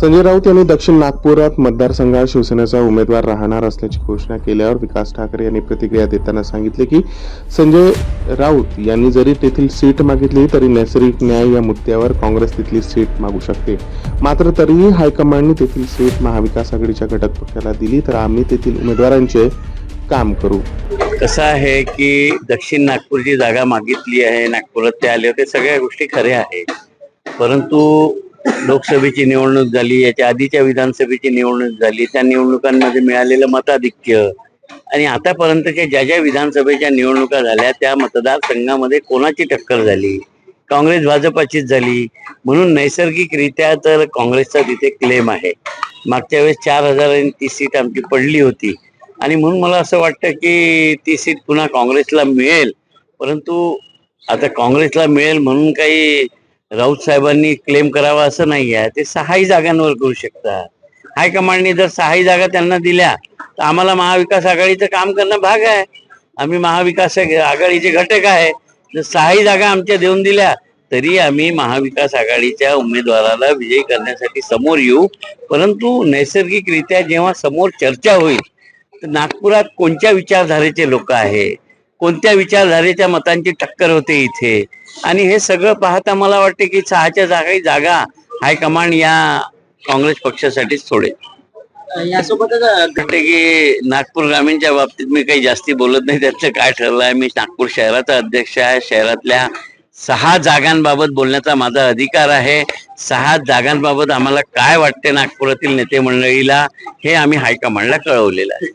संजय राऊत यांनी दक्षिण नागपुरात मतदारसंघात शिवसेनेचा उमेदवार राहणार असल्याची घोषणा केल्यावर विकास ठाकरे यांनी प्रतिक्रिया देताना सांगितले की संजय राऊत यांनी जरी तेथील सीट मागितली तरी नैसर्गिक न्याय या मुद्द्यावर काँग्रेस तिथली सीट मागू शकते. मात्र तरीही हायकमांडने तेथील सीट महाविकास आघाडीच्या घटक पक्षाला दिली तर आम्ही तेथील उमेदवारांचे काम करू. कसं आहे की दक्षिण नागपूरची जागा मागितली आहे नागपुरात ते आले होते सगळ्या गोष्टी खऱ्या आहेत. परंतु लोकसभेची निवडणूक झाली याच्या आधीच्या विधानसभेची निवडणूक झाली त्या निवडणुकांमध्ये मिळालेलं मताधिक्य. आणि आतापर्यंतच्या ज्या ज्या विधानसभेच्या निवडणुका झाल्या त्या मतदारसंघामध्ये कोणाची टक्कर झाली? काँग्रेस भाजपाचीच झाली. म्हणून नैसर्गिकरित्या तर काँग्रेसचा तिथे क्लेम आहे. मागच्या वेळेस चार हजारांनी ती सीट आमची पडली होती. आणि म्हणून मला असं वाटतं की ती सीट पुन्हा काँग्रेसला मिळेल. परंतु आता काँग्रेसला मिळेल म्हणून काही राऊत साहेबांनी क्लेम करावा असं नाही आहे ते सहाही जागांवर करू शकतात. हायकमांडने जर सहाही जागा त्यांना दिल्या तर आम्हाला महाविकास आघाडीचं काम करणं भाग आहे. आम्ही महाविकास आघाडीचे घटक आहे. जर सहाही जागा आमच्या देऊन दिल्या तरी आम्ही महाविकास आघाडीच्या उमेदवाराला विजयी करण्यासाठी समोर येऊ. परंतु नैसर्गिकरित्या जेव्हा समोर चर्चा होईल तर नागपुरात कोणत्या विचारधारेचे लोक आहे कोणत्या विचारधारेच्या मतांची टक्कर होते इथे? आणि हे सगळं पाहता मला वाटते की सहाच्या जागा जागा हायकमांड या काँग्रेस पक्षासाठीच सोडेल. यासोबतच वाटते की नागपूर ग्रामीणच्या बाबतीत मी काही जास्ती बोलत नाही त्यातलं काय ठरलं आहे? मी नागपूर शहराचा अध्यक्ष आहे. शहरातल्या सहा जागांबाबत बोलण्याचा माझा अधिकार आहे. सहा जागांबाबत आम्हाला काय वाटते नागपुरातील नेते मंडळीला हे आम्ही हायकमांडला कळवलेलं आहे.